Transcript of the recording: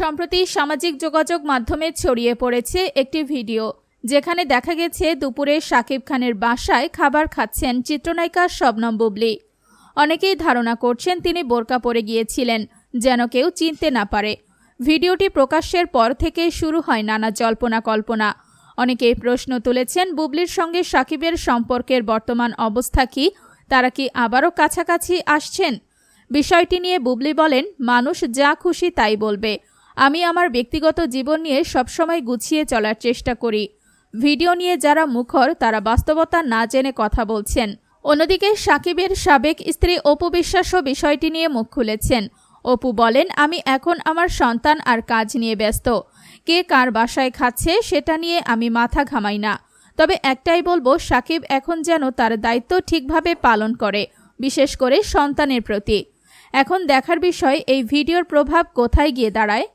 সম্প্রতি সামাজিক যোগাযোগ মাধ্যমে ছড়িয়ে পড়েছে একটি ভিডিও, যেখানে দেখা গেছে দুপুরে শাকিব খানের বাসায় খাবার খাচ্ছেন চিত্রনায়িকা শবনম বুবলি। অনেকেই ধারণা করছেন তিনি বোরকা পরে গিয়েছিলেন, যেন কেউ চিনতে না পারে। ভিডিওটি প্রকাশ্যের পর থেকে শুরু হয় নানা জল্পনা কল্পনা। অনেকেই প্রশ্ন তুলেছেন বুবলির সঙ্গে সাকিবের সম্পর্কের বর্তমান অবস্থা কি, তারা কি আবারও কাছাকাছি আসছেন? বিষয়টি নিয়ে বুবলি বলেন, মানুষ যা খুশি তাই বলবে। আমি আমার ব্যক্তিগত জীবন নিয়ে সবসময় গুছিয়ে চলার চেষ্টা করি। ভিডিও নিয়ে যারা মুখর, তারা বাস্তবতা না জেনে কথা বলছেন। অন্যদিকে সাকিবের সাবেক স্ত্রী অপু বিশ্বাসও বিষয়টি নিয়ে মুখ খুলেছেন। অপু বলেন, আমি এখন আমার সন্তান আর কাজ নিয়ে ব্যস্ত। কে কার বাসায় খাচ্ছে সেটা নিয়ে আমি মাথা ঘামাই না। তবে একটাই বলব, সাকিব এখন যেন তার দায়িত্ব ঠিকভাবে পালন করে, বিশেষ করে সন্তানের প্রতি। এখন দেখার বিষয়, এই ভিডিওর প্রভাব কোথায় গিয়ে দাঁড়ায়?